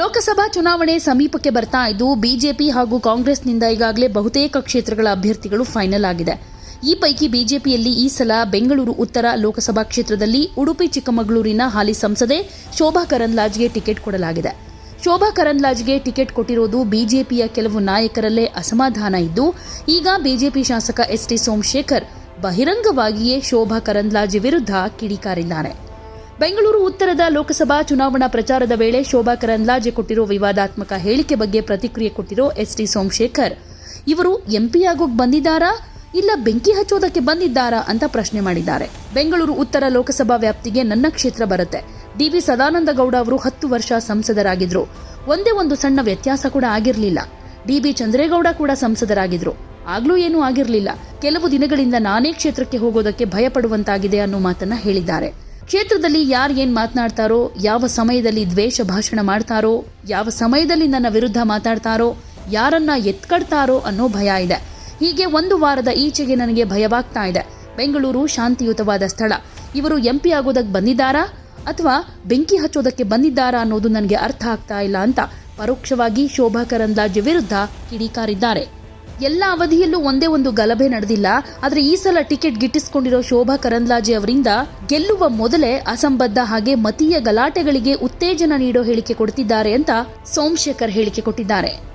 ಲೋಕಸಭಾ ಚುನಾವಣೆ ಸಮೀಪಕ್ಕೆ ಬರ್ತಾ ಇದ್ದು, ಬಿಜೆಪಿ ಹಾಗೂ ಕಾಂಗ್ರೆಸ್ನಿಂದ ಈಗಾಗಲೇ ಬಹುತೇಕ ಕ್ಷೇತ್ರಗಳ ಅಭ್ಯರ್ಥಿಗಳು ಫೈನಲ್ ಆಗಿದೆ. ಈ ಪೈಕಿ ಬಿಜೆಪಿಯಲ್ಲಿ ಈ ಸಲ ಬೆಂಗಳೂರು ಉತ್ತರ ಲೋಕಸಭಾ ಕ್ಷೇತ್ರದಲ್ಲಿ ಉಡುಪಿ ಚಿಕ್ಕಮಗಳೂರಿನ ಹಾಲಿ ಸಂಸದೆ ಶೋಭಾ ಕರಂದ್ಲಾಜ್ಗೆ ಟಿಕೆಟ್ ಕೊಡಲಾಗಿದೆ. ಶೋಭಾ ಕರಂದ್ಲಾಜ್ಗೆ ಟಿಕೆಟ್ ಕೊಟ್ಟಿರೋದು ಬಿಜೆಪಿಯ ಕೆಲವು ನಾಯಕರಲ್ಲೇ ಅಸಮಾಧಾನ ಇದ್ದು, ಈಗ ಬಿಜೆಪಿ ಶಾಸಕ ಎಸ್ ಟಿ ಸೋಮಶೇಖರ್ ಬಹಿರಂಗವಾಗಿಯೇ ಶೋಭಾ ಕರಂದ್ಲಾಜ್ ವಿರುದ್ಧ ಕಿಡಿಕಾರಿದ್ದಾರೆ. ಬೆಂಗಳೂರು ಉತ್ತರದ ಲೋಕಸಭಾ ಚುನಾವಣಾ ಪ್ರಚಾರದ ವೇಳೆ ಶೋಭಾ ಕರಂದ್ಲಾಜೆ ಕೊಟ್ಟಿರೋ ವಿವಾದಾತ್ಮಕ ಹೇಳಿಕೆ ಬಗ್ಗೆ ಪ್ರತಿಕ್ರಿಯೆ ಕೊಟ್ಟಿರೋ ಎಸ್ ಟಿ ಸೋಮಶೇಖರ್. ಇವರು ಎಂಪಿ ಆಗೋಕ್ ಬಂದಿದ್ದಾರಾ ಇಲ್ಲ ಬೆಂಕಿ ಹಚ್ಚೋದಕ್ಕೆ ಬಂದಿದ್ದಾರಾ ಅಂತ ಪ್ರಶ್ನೆ ಮಾಡಿದ್ದಾರೆ. ಬೆಂಗಳೂರು ಉತ್ತರ ಲೋಕಸಭಾ ವ್ಯಾಪ್ತಿಗೆ ನನ್ನ ಕ್ಷೇತ್ರ ಬರುತ್ತೆ. ಸದಾನಂದ ಗೌಡ ಅವರು ಹತ್ತು ವರ್ಷ ಸಂಸದರಾಗಿದ್ರು. ಒಂದೇ ಒಂದು ಸಣ್ಣ ವ್ಯತ್ಯಾಸ ಕೂಡ ಆಗಿರಲಿಲ್ಲ. ಡಿಬಿ ಚಂದ್ರೇಗೌಡ ಕೂಡ ಸಂಸದರಾಗಿದ್ರು. ಆಗ್ಲೂ ಏನೂ ಆಗಿರಲಿಲ್ಲ. ಕೆಲವು ದಿನಗಳಿಂದ ನಾನೇ ಕ್ಷೇತ್ರಕ್ಕೆ ಹೋಗೋದಕ್ಕೆ ಭಯಪಡುವಂತಾಗಿದೆ ಅನ್ನೋ ಮಾತನ್ನ ಹೇಳಿದ್ದಾರೆ. ಕ್ಷೇತ್ರದಲ್ಲಿ ಯಾರು ಏನು ಮಾತನಾಡ್ತಾರೋ, ಯಾವ ಸಮಯದಲ್ಲಿ ದ್ವೇಷ ಭಾಷಣ ಮಾಡ್ತಾರೋ, ಯಾವ ಸಮಯದಲ್ಲಿ ನನ್ನ ವಿರುದ್ಧ ಮಾತಾಡ್ತಾರೋ, ಯಾರನ್ನ ಎತ್ಕಡ್ತಾರೋ ಅನ್ನೋ ಭಯ ಇದೆ. ಹೀಗೆ ಒಂದು ವಾರದ ಈಚೆಗೆ ನನಗೆ ಭಯವಾಗ್ತಾ ಇದೆ. ಬೆಂಗಳೂರು ಶಾಂತಿಯುತವಾದ ಸ್ಥಳ. ಇವರು ಎಂಪಿ ಆಗೋದಕ್ಕೆ ಬಂದಿದ್ದಾರಾ, ಅಥವಾ ಬೆಂಕಿ ಹಚ್ಚೋದಕ್ಕೆ ಬಂದಿದ್ದಾರಾ ಅನ್ನೋದು ನನಗೆ ಅರ್ಥ ಆಗ್ತಾ ಇಲ್ಲ ಅಂತ ಪರೋಕ್ಷವಾಗಿ ಶೋಭಾ ಕರಂದ್ಲಾಜೆ ವಿರುದ್ಧ ಕಿಡಿಕಾರಿದ್ದಾರೆ. ಎಲ್ಲ ಅವಧಿಯಲ್ಲೂ ಒಂದೇ ಒಂದು ಗಲಭೆ ನಡೆದಿಲ್ಲ. ಆದರೆ ಈ ಸಲ ಟಿಕೆಟ್ ಗಿಟ್ಟಿಸಿಕೊಂಡಿರೋ ಶೋಭಾ ಕರಂದ್ಲಾಜೆ ಅವರಿಂದ ಗೆಲ್ಲುವ ಮೊದಲೇ ಅಸಂಬದ್ಧ ಹಾಗೆ ಮತೀಯ ಗಲಾಟೆಗಳಿಗೆ ಉತ್ತೇಜನ ನೀಡೋ ಹೇಳಿಕೆ ಕೊಡ್ತಿದ್ದಾರೆ ಅಂತ ಸೋಮಶೇಖರ್ ಹೇಳಿಕೆ ಕೊಟ್ಟಿದ್ದಾರೆ.